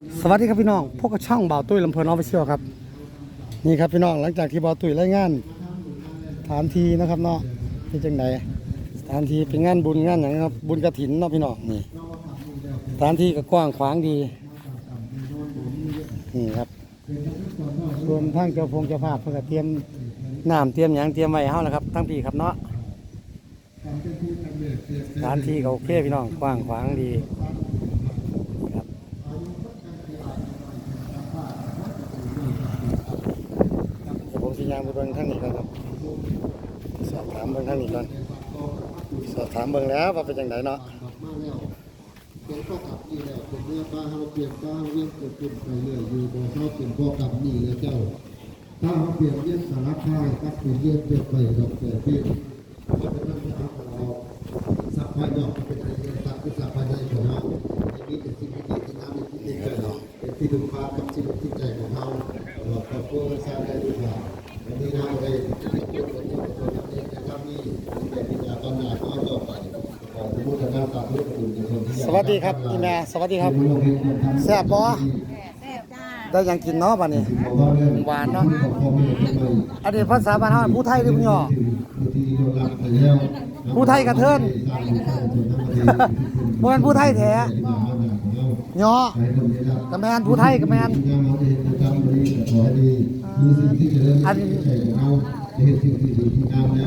สวัสดีครับพี่น้องพวกบช่องบ่าวตุ้ยลำเพลินออฟฟิเชียลครับ นี่ครับพี่น้องหลังจากที่บ่าวตุ้ยรายงานสถานที่นะครับเนาะที่จังใดสถานที่เป็นงานบุญงานอย่างนะครับ บุญกระถินเนาะพี่น้องนี่สถานที่ก็กว้างขวางดีนี่ครับส่วนทางเจ้าพงเจ้าภาพเพื่อเตรียมน้ำเตรียมหยังเตรียมไว้ให้เฮาแล้วครับทั้งปีครับเนาะสถานที่ก็โอเคพี่น้องกว้างขวางดี ครับเดี๋ยวผมสิยางไป เบิ่งทางนี้ก่อนครับ สอบถามเบิ่งทางนี้ก่อนสอบถามเบิ่งแล้วว่าเป็นจังไดเนาะเก็กลับนี่แหละเป็นเนื้อปลาเฮาเปลี่ยนป้าเฮาเวียนเกิดขึ้นไปเรื่อยอยู่บ่เฮาเป็นพ่อกลับนี่แล้วเจ้า ถ้าเฮาเปลี่ยนเวียนสารพัดกับเปลี่ยนเวียนเปลี่ยนไปดอกแต่เปลี่ยนก็เป็นนั่นนะครับเราสัพพายอกเป็นอะไรสัพพสัพพายในของเราอย่างนี้เป็นสิ่งที่ดีที่น่าเป็นที่ดีของเราเป็นที่ดึงฟ้ากับชีวิตที่ใจของเราเราก็พวกสร้างได้ดีกว่าวัน นี้เราได้จะได้พูดกันที่ตัวเราเองนะครับนี่เป็นวิญญาณตอนหน้าก็ต่อไปขอพุทธนาสาธุคุณในคนที่สวัสดีครับอีแม่สวัสดีครับแซ่บบ่ได้หยังกินเนาะบัดนี้หวานเนาะอันนี้ภาษาบ้านเฮาผู้ไทยหรือผู้ย่อผู้ไทยกระเทินบ่แม่นผู้ไทยแท้ย่อกระแมนผู้ไทยกระแมน อัน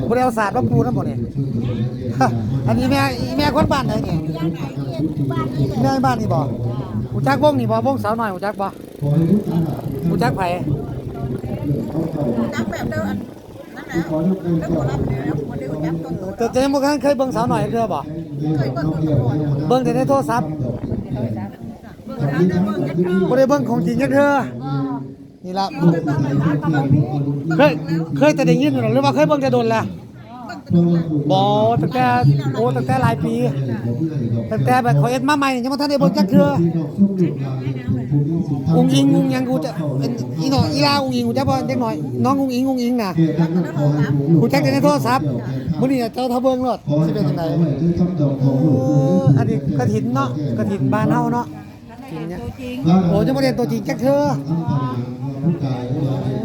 บ่ได้เอาศาสตร์มาปูนำบ่นี่อันนี้แม่อีแม่คนบ้านไหนนี่แม่บ้านนี่บ่ฮู้จักวงนี่บ่วงสาวน้อยฮู้จักบ่ฮู้จักไผจักแบบเดิมนั่นแหละแล้วหมดรับแล้วหมดเดียวจับต้นตัวแต่แต่ยังบ่เคยเคยเบิ่งสาวน้อยเด้อบ่เคยเบิ่งคนก่อนเบิ่งแต่ในโทรศัพท์เบิ่งทางได้เบิ่งจักคือบ่ได้เบิ่งของจริงจักเทื่อ นี่ละเคยเคยแต่ได้ยินหรือว่าเคยเบิ่งแต่โดนแล้วบ่ตั้งแต่โอ้ตั้งแต่หลายปีตั้งแต่แบบเขาเอ็ดมาใหม่ยังบ่ทันได้เบิ่งจักเทื่ออุ้งอิงอุ้งยังกูจะอีน้องอีลาอุ้งอิงกูจะบ่เด็กน้อยน้องอุ้งอิงอุ้งอิงน่ะกูแจักแต่ในโทรศัพท์มื้อนี้เจ้าถ้าเบิงรถสิเป็นจังไดเอออันนี้กฐินเนาะกฐินบ้านเฮาเนาะ กฐินเนี่ยโอ้จะบ่ได้ตัวจริงจักเทื่อ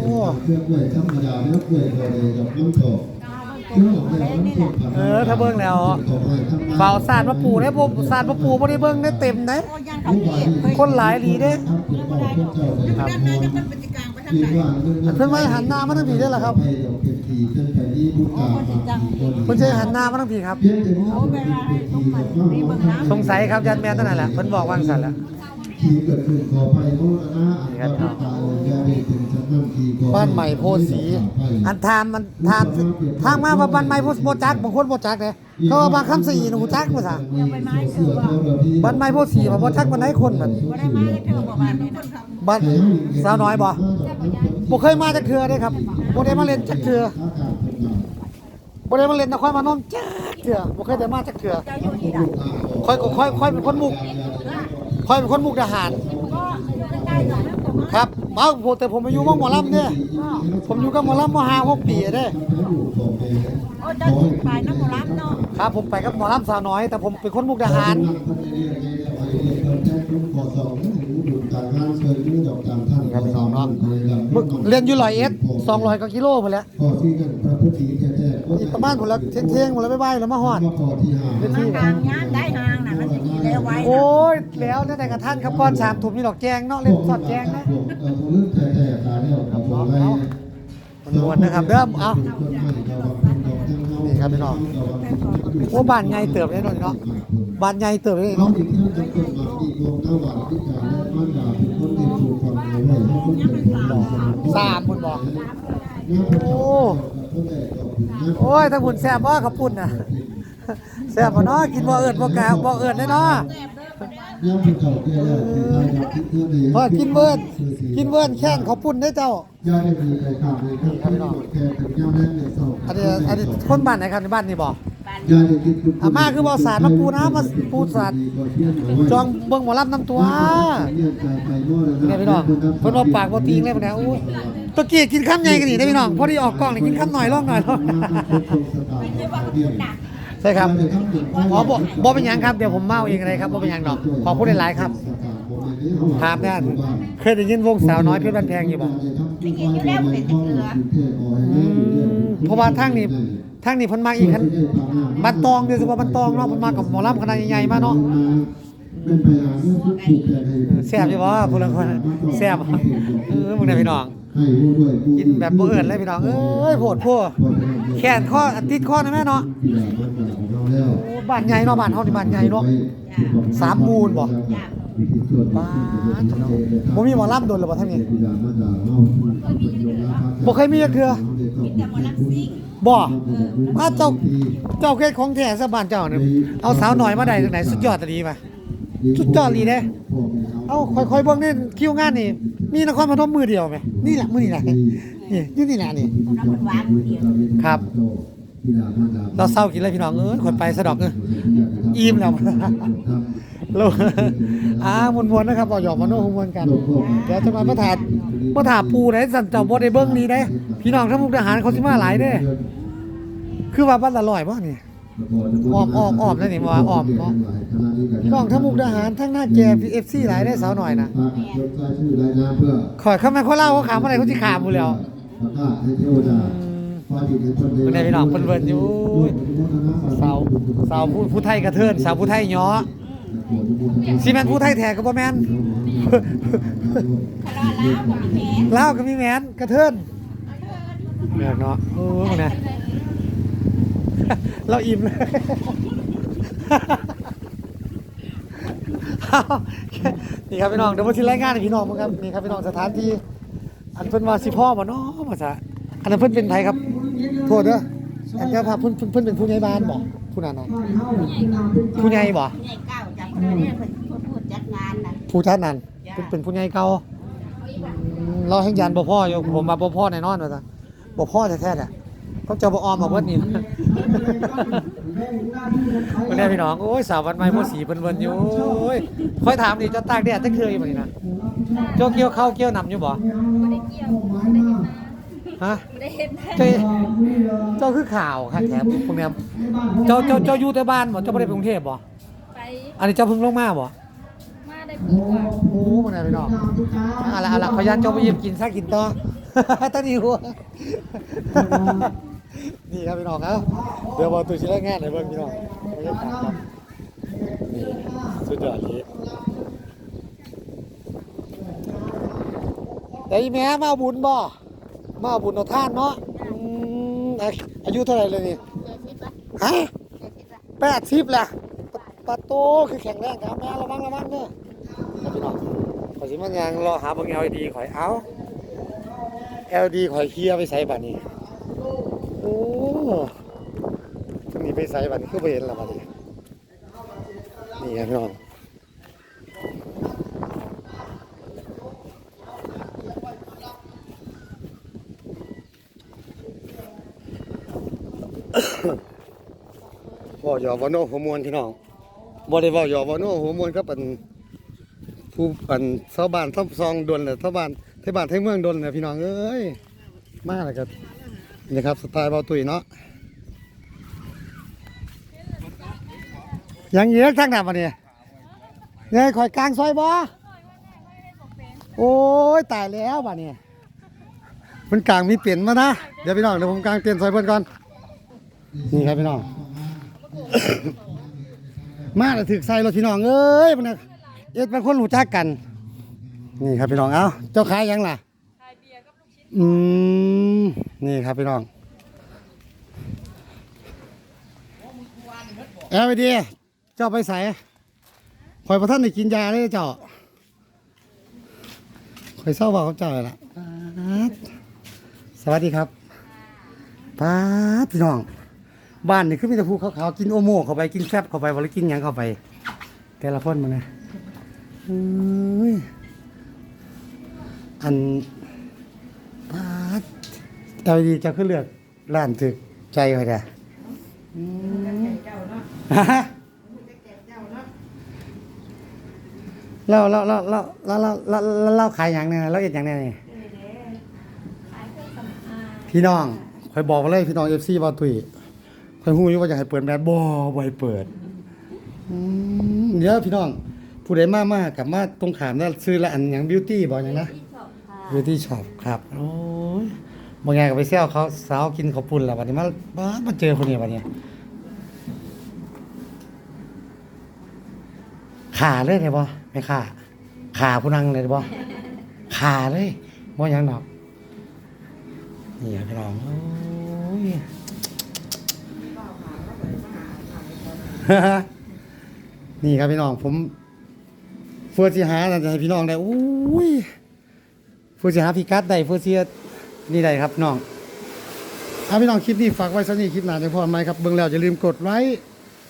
โอ้เครื่องด้วยธรรมดาแล้วด้วยก็เลยกับน้ำตกเออถ้าเบิ่งแล้วเฝ้าศาสตร์มาปูได้บ่ศาสตร์มาปูบ่ได้เบิ่งได้เต็มเด้โอ้ยันเขาเกียดเคยคนหลายหลีเด้ด้านหน้าจะเป็นกิจกรรมไปทางไหนเพิ่นไว้หันหน้ามาทางผีได้อล่ะครับเพิ่นสิหันหน้ามาทางผีครับเขาเวลาให้ตรงมันนี่เบิ่งน้ำ สงสัยครับยันแม่นเท่านั้นแหละเพิ่นบอกวางสั่นแล้ว ขี่เกิดขึ้นขอภัยโมรณะอันตรายยาเด็กถึงชั้นนั่งขี่ขอบ้านใหม่โพธิ์ศรีอันทามมันทามทางมาว่าบ้านใหม่โพธิ์บ่จักบางคนบ่จักเด้เขาว่าบางคำสี่นี่ฮู้จักบ่ซะไปไม้เสือว่าบ้านใหม่โพธิ์ศรีว่าบ่จักปานใดคนมันบ่ได้ไม้เธอบอกว่ามีคนทำบ้านสาวน้อยบ่บ่เคยมาจักเทื่อเด้ครับบ่ได้มาเล่นจักเทื่อบ่ได้มาเล่นนครพนมจักเทื่อบ่เคยได้มาจักเทื่อเจ้าอยู่ที่ใดค่อยก็ค่อยค่อยเป็นคนมุก ค่อยเป็นคนมุกทหารก็ใกล้ๆหน่อยนะครับเอ้าผมแต่ผมอายุมั่งหมอลำเนี่ยผมอยู่กับหมอลำมาห้าหกปีเด้โอ้เจ้าอยู่ฝ่ายน้ำหมูรับเนาะครับผมไปกับหมอลำสาวน้อย แต่ผมเป็นคนมุกทหารมึกเรียนอยู่ร้อยเอ็ดสองร้อยกว่ากิโลพอแหล้วข้ อที่กันพระพุทธแท้ๆก็อีกประมาณผมละเที่ยงเที่ยงผมละบ๊ายบายแล้วมาฮอดข้อที่ห้าเวมัทีนทางงานได้ทางน่ะมันจะกี่แล้วไว้โอ้ยแล้วนั่นแต่กับท่านครับก่อนสามถุงมีดอกแจงเนาะเล่นสอดแจงนะเออผมเลือกแท้ๆตาเนี่ยครับผมไว้มันมวนนะครับเริ่มเอานี่ครับพี่น้องโอ้บ้านใหญ่เติบเลยเนาะนี่เนาะบ้านใหญ่เติบเลยน้องเนาะอีกที่จะเกิดมาอีกวงหน้าหวานที่การและมันดาเป็นคนที่ถูกฟังเอาไว้เพราะคนเป็นคนบอกสามคนบอกเนี่ยผมโอ้ คนแรกก็ถึงนะโอ้ยถ้าบุญแซ่บบ่ขับปุ่นน่ะแซ่บบ่เนาะกินบ่เอิ้นบ่กล้าบ่เอิ้นได้เนาะย่ำเป็นเขาเกลียร์ที่ไทยกับที่เพื่อนเองเพราะกินเวิร์นกินเวิร์นแค้นข้าวปุ้นได้เจ้าย่าได้มีใครขาดเลยครับที่หมดแค่ถึงย่าแม่ในสองอันนี้อันนี้คนบ้านไหนครับในบ้านนี่บ่ย่าได้กินคุณอาม่าคือบ่สาดมาปูนะมาปูสาดจองเบิ่งหมอลำน้ำตัวเนี่ยพี่น้องเพิ่นว่าปากบ่ติงเลยพุ่นน่ะอู้ ตะกี้กินคำใหญ่กันนี่ได้พี่น้องพอดีออกกล้องนี่กินคำหน่อยลองหน่อยลองใช่ครับอ๋อบ่บ่เป็นหยังครับเดี๋ยวผมเมาเองเลยครับบ่เป็นหยังดอกขอพูดหลายๆครับถามแน่เคยได้ยินวงสาวน้อยเพชรบ้านแพงอยู่บ่อืมเพราะว่าทางนี้ทางนี้เพิ่นมาอีกคันบันตองโดยเฉพาะบันตองเนาะเพิ่นมากับหมอลำคณะใหญ่ๆมาเนาะเป็นไปหาเรื่องทุกถูกแข่งให้เออแซ่บอยู่บ่ผู้ละคนแซ่บเออมึงได้พี่น้อง กินแบบบ่เอิ้นเลยพี่น้องเอ้ยโพดโพแขนข้อติดข้อนะแม่เนาะที่หลานบ้านเกิดของเราแล้วโอ้บ้านใหญ่เนาะบ้านเฮานี่บ้านใหญ่เนาะสามมูลบ่บ้านบ่มีหมอลำโดนหรือบ่ทางนี้บ่เคยมีจักเทื่อบ่มาเจ้าเจ้าเคสของแท้ซะบ้านเจ้านี่เอาสาวน้อยมาได้จังไดสุดยอดตะดีป่ะสุดยอดอีเด้เอาค่อยๆเบิ่งนี่คิวงานนี่ มีนครพนมมือเดียวไหมนี่แหละมือนี่แหละนี่อยู่นี่แหละนี่ครับเราเศร้ากินเลยพี่น้องเอ้ยคนไปสะดอกเอออิ่มแล้วโลอ่ามวนๆนะครับบ่หยอกมาโน้มวนกันเดี๋ยวจะมามาถาดมาถาปูได้สั่นเจ้าบ่ได้เบิ่งนี่เด้พี่น้องทั้งมุกทหารเขาสิมาหลายเด้ คือว่าบ้านละร้อยบ่นี่ อ้อมอ้อมอ้อมแล้วนี่ว่าอ้อมเนาะพี่น้องทั้งมุกทหารทั้งหน้าแก่ FC หลายได้สาวหน่อยนะฝากจดรายชื่อรายนามเพื่อขอยเข้ามาเขาเล่าเขาขามอะไรเขาสิขามพู้แล้วประกาศให้เทวดาฟ้าดินให้เพิ่นเพิ่นได้พี่น้องเพิ่นเบิ่นอยู่สาวสาวผู้ผู้ไทยกระเทินสาวผู้ไทยย้อซีแมนผู้ไทยแท้ก็บ่แม่นลาวก็มีแม่นกระเทินเลือกเนาะโอ้ยเนี่ย เราอิ่มเลยนี่ครับพี่น้องเดี๋ยวมาที่รายงานให้พี่น้องมั้งครับนี่ครับพี่น้องสถานที่อันเพิ่นว่าสิพ่อบ่เนาะภาษาอันนั้นเพิ่นเป็นไผครับโทษเด้ออันเจ้าภาพเพิ่นเพิ่นเพิ่นเป็นผู้ใหญ่บ้านบ่ผู้นั้นน่ะผู้ใหญ่บ่ใหญ่เก้าจับคนนี้เพิ่นพูดจัดงานน่ะผู้ท่านนั้นเพิ่นเป็นผู้ใหญ่เก่าอืมเราแห่งยันบ่พ่ออยู่ผมมาบ่พ่อแน่นอนว่าซั่นบ่พ่อแท้ๆแหละ เขาเจ้าบ่ออมมาเบิดนี่วันนี้พี่น้องโอ้ยสาววันใหม่พ่อสีเพิ่นเบิ่นอยู่โอ้ยค่อยถามดิเจ้าตากแดดจักเคยบ่นี่นะเจ้าเกี่ยวข้าวเกี่ยวน้ำอยู่บ่ไม่ได้เกี่ยวไม่ได้เห็นหน้าฮะไม่ได้เห็นหน้าเจ้าเจ้าคือข่าวครับแถมพวกเนี้ยเจ้าเจ้าเจ้าอยู่แต่บ้านบ่เจ้าบ่ได้ไปกรุงเทพบ่ไปอันนี้เจ้าเพิ่งลงมาบ่มาได้ปีกว่าโอ้มันอะไรพี่น้องเอาละเอาละขออนุญาตเจ้าไปหยิบกินซะกินต่อตั้งนี่หัว นี่ครับพี่น้องครับ เดี๋ยวบอกตัวชิ้นแรกงานให้เบิ่งพี่น้องบรรยากาศครับนี่สุดยอดเลยแต่อีแม่มาเอาบุญบ่มาเอาบุญเอาท่านเนาะอืมอาอายุเท่าไหร่เลยนี่เจ็ดสิบละฮะเจ็ดสิบละแปดสิบแหละปะปะโตคือแข็งแรงครับแม่ระวังระวังเด้อครับพี่น้องขอสิมันยังรอหาเบิ่ง LED ข่อยเอา LED ข่อยเคลียร์ไปใส่บัดนี้โอ้จะมีไปใส่บันี้คือบ่เห็นแล้วบัดนี้นี่ครับพี่น้องบ่หยอกบ่โน้หัวมวนพี่น้องบ่ได้บ่หยอกบ่โน้หัวมวนครับอันผู้อันชาวบ้านทับซองดนน่ะชาวบ้านไทบ้านไทเมืองดนน่ะพี่น้องเอ้ยมาแล้วก็ นี่ครับสไตล์เบาตุยเนาะยังเยอะทั้งนั้นบัดนี้เนี่ยข่อยกลางซอยบ่โอ้ยตายแล้วบัดนี้มันกลางมีเปลี่ยนมานะเดี๋ยวพี่น้องเดี๋ยวผมกลางเปลี่ยนซอยเพิ่นก่อนนี่ครับพี่น้อง มาแล้วถึกใส่รถพี่น้องเอ้ยมันน่ะเอ็ดเป็นคนรู้จักกัน นี่ครับพี่น้องเอ้าเจ้าขายยังล่ะ อืมนี่ครับพี่น้องแอลไปดีเจ้าไปใส่ข่อยประท่านได้กินยาเลยเจ้าข่อยเศร้าว่าเขาเจ้าเลยล่ะสวัสดีครับป้าพี่น้อง บ้านนี่คือมีแต่ภูขาวกินโอโม่เข้าไปกินแฟบเข้าไปบ่ได้กินยังเข้าไป แต่ละคนมันนะอ้ยอัน เอาดีเจะาคือเลือกร้านถึกใจไว้เด้ออืมฮะเราเราเราเราเราเราเราขายอย่างเนี่ยเราเอ็ดอย่างเนี่ยนี่พี่น้องคอยบอกมาเลยพี่น้องเอฟซีบอตุยคอยพูดว่าอยากให้เปิดแมสบอบอยเปิดเดี๋ยวพี่น้องผู้ใดมากมากกับมาตรงขามแล้วซื้อละอันอย่างบิวตี้บอกอย่างนะบิวตี้ช็อปครับโอ้ บางอย่างก็ไปเซลเขาสาวกินข้าวปุ้นแล้ววันนี้มาบ้ามาเจอคนนี้วันนี้ขาเลยได้บ่ไม่ขาขาผู้นั่งเลยได้บ่ขาเลยบ่ยังดอกนี่พี่น้องโอ้ยนี่ครับพี่น้องผมเฟื่อสิหาน่าจะให้พี่น้องได้อุ้ยเฟื่อสิหาพิกัดได้เฟื่อสิ นี่ได้ครับน้องเอาพี่น้องคลิปนี้ฝากไว้สักนี้คลิปหน้าจะพอไหมครับเบิ่งแล้วอย่าลืมกดไลค์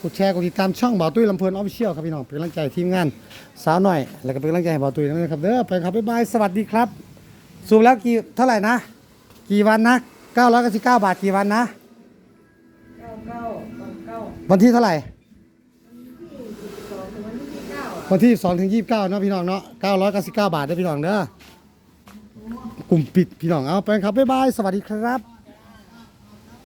กดแชร์กดติดตามช่องบ่าวตุ้ยลำเพลินออฟฟิเชียลครับพี่น้องเป็นกำลังใจทีมงานสาวหน่อย แล้วก็เป็นกำลังใจให้บ่าวตุ้ยนะครับเด้อไปครับบ๊ายบายสวัสดีครับสูบแล้วกี่เท่าไหร่นะ กี่วันนะ999บาทกี่วันนะเก้าเก้าเก้าวันที่เท่าไหร่สองถึงวันที่เก้าอะวันที่2ถึง29เนาะพี่น้องเนาะ999บาทเด้อพี่น้องเด้อ กลุ่มปิดพี่น้องเอาไปครับบ๊ายบายสวัสดีครับ